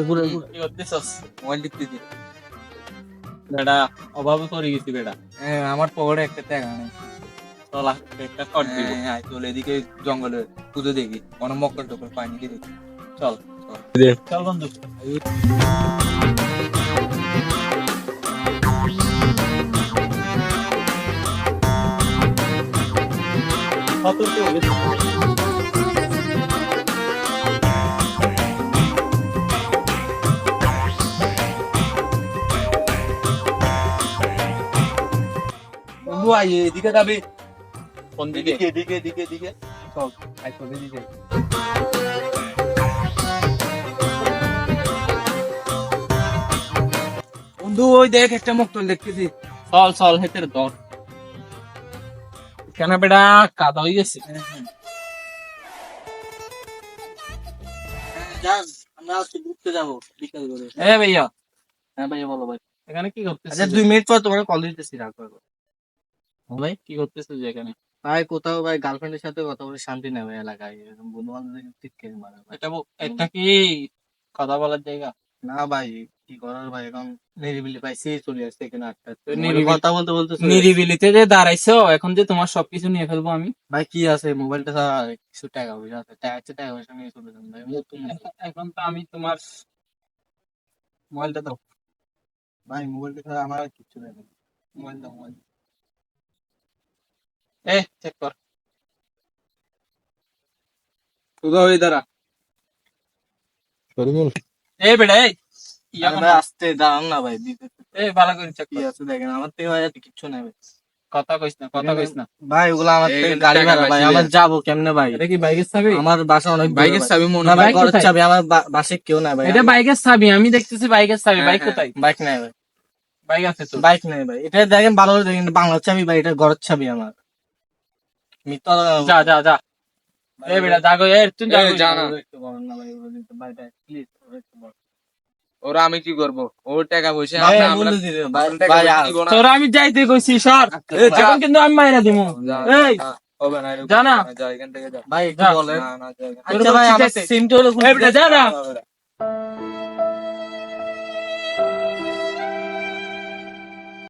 ঘুরে কি করতেছস মোবাইল টিপতেছি বেটা অভাবে করে গেছি বেটা হ্যাঁ, আমার পকেটে একটা টাকা নেই চল একটা কর দিব। হ্যাঁ, এদিকে জঙ্গলে খুঁজে দেখি। কোনো মক্কর টক্কর পাইনি কি দেখি চল চল। বন্ধু। সতর্ক হয়ে আয় এদিকে যাবি। কোন দিকে? এদিকে এদিকে এদিকে চল বন্ধু ওই দেখ একটা মক্তল দেখতেছি। চল চল ধর কেন বেটা? কাদা হয়ে গেছে। যান আমরা আজকে ঘুরতে যাব বিকাল করে। এ ভাইয়া। হ্যাঁ ভাইয়া বলো ভাই। এখানে কি করতেছিস আচ্ছা দুই মিনিট পর তোমার কল দিতেছি রাখো ভাই কি করতেছিস এখানে? ভাই কোথাও ভাই গার্লফ্রেন্ডের সাথে কথা বলে শান্তি নেই ভাই এলাকায়। এরকম বন্ধু বান্ধব টিটকে মারে এটা এটা কি কথা বলার জায়গা? না ভাই কি করার ভাই এখন নিরিবিলি ভাই সেই চলে আসছে এখানে আটটা নিরিবিলি- কথা বলতে বলতে। নিরিবিলিতে যে দাঁড়াইছো এখন যে তোমার সবকিছু নিয়ে ফেলব আমি। ভাই কি আছে? মোবাইলটা ছাড়া কিছু টাকা পয়সা আছে। টাকা আছে টাকা পয়সা নিয়ে চলে যান ভাই এখন তো আমি তোমার মোবাইলটা দাও। ভাই মোবাইলটা ছাড়া আমার আর কিচ্ছু নেই। মোবাইল দাও মোবাইল এ চেক কর। সুদা হয়ে দাঁড়া। এ বেটা এই। আরে কোন- ভাই আসতে দাঁড়ান না ভাই দিতে এ ভালো করে চেক কি কর আছে দেখেন আমার থেকে ভাই আর কিচ্ছু নাই ভাই। কথা কইস না কথা কইস না। ভাই ওগুলো আমার থেকে গাড়ি ভাড়া ভাই আমার যাব কেমনে ভাই? এটা কি বাইকের চাবি? আমার বাসা অনেক বাইকের চাবি মনে না ভাই বাইক ঘরের চাবি। আমার বাসে কেউ নাই ভাই এটা বাইকের চাবি আমি দেখতেছি বাইকের চাবি হ্যাঁ, বাইক হ্যাঁ। কোথায়? বাইক নাই ভাই। বাইক আছে তো? বাইক নাই ভাই। এটা দেখেন ভালো করে দেখেন বাংলার চাবি ভাই এটা ঘরের চাবি আমার। মিথ্যা যা যা যা এ বেটা জাগো এ তুই জাগো যা না। একটু বলেন না ভাই ওগুলো দিতে, ভাই ভাই প্লিজ একটু বলেন। ওরা আমি কি করব ওর টাকা পয়সা। তোরা আমি যাইতে কইছি সর এখন কিন্তু আমি মাইরা দিমু এই। ভাই একটু আচ্ছা ভাই আমার সিমটা হলো যা না।